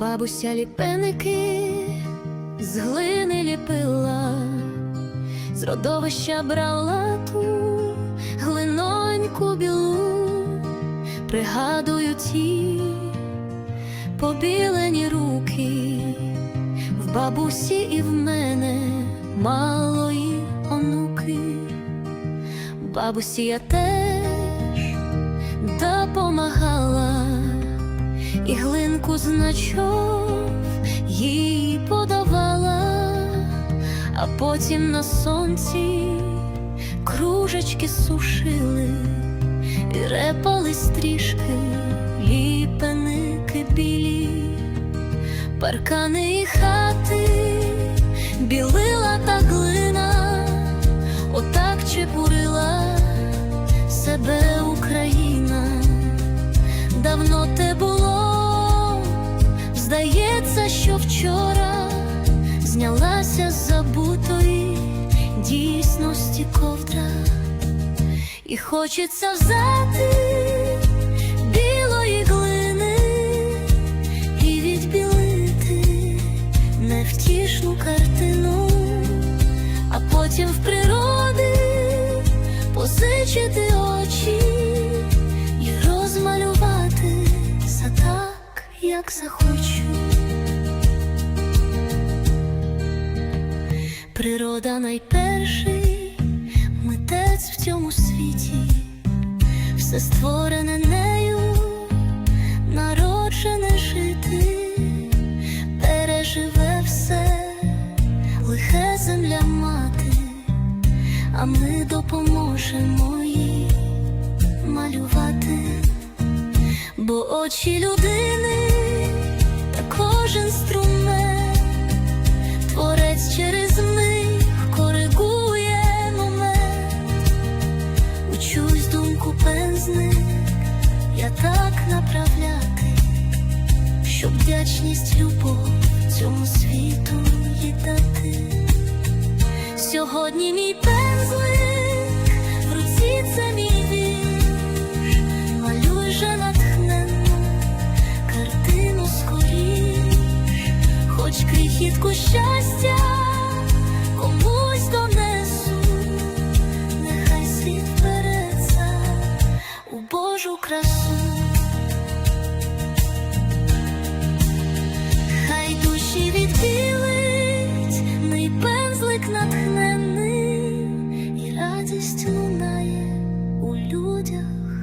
Бабуся ліпеники з глини ліпила, з родовища брала ту глиноньку білу, пригадую ті побілені руки, в бабусі і в мене малої онуки. Бабусі я теж допомагала і глинку значов їй подавала, а потім на сонці кружечки сушили і репали стрішки, ліпеники білі, паркани і хати, білила та глина, отак чепурила себе Україна. Давно те було, здається, що вчора знялася з забутої дійсності ковдра, і хочеться взяти білої глини і відбілити невтішну картину, а потім в природи позичити очі і розмалювати так, як захочу. Природа найперший митець в цьому світі, все створене нею, народжене жити, переживе все, лихе земля мати, а ми допоможемо їй малювати, бо очі людини я так направляти, щоб вдячність любов цьому світу їй. Сьогодні мій пензлик, в руці це мій вірш, малюй же натхненно картину скоріш, хоч крихітку щастя комусь донесу, нехай світ береться у Божу красу. натхнений і радість луна.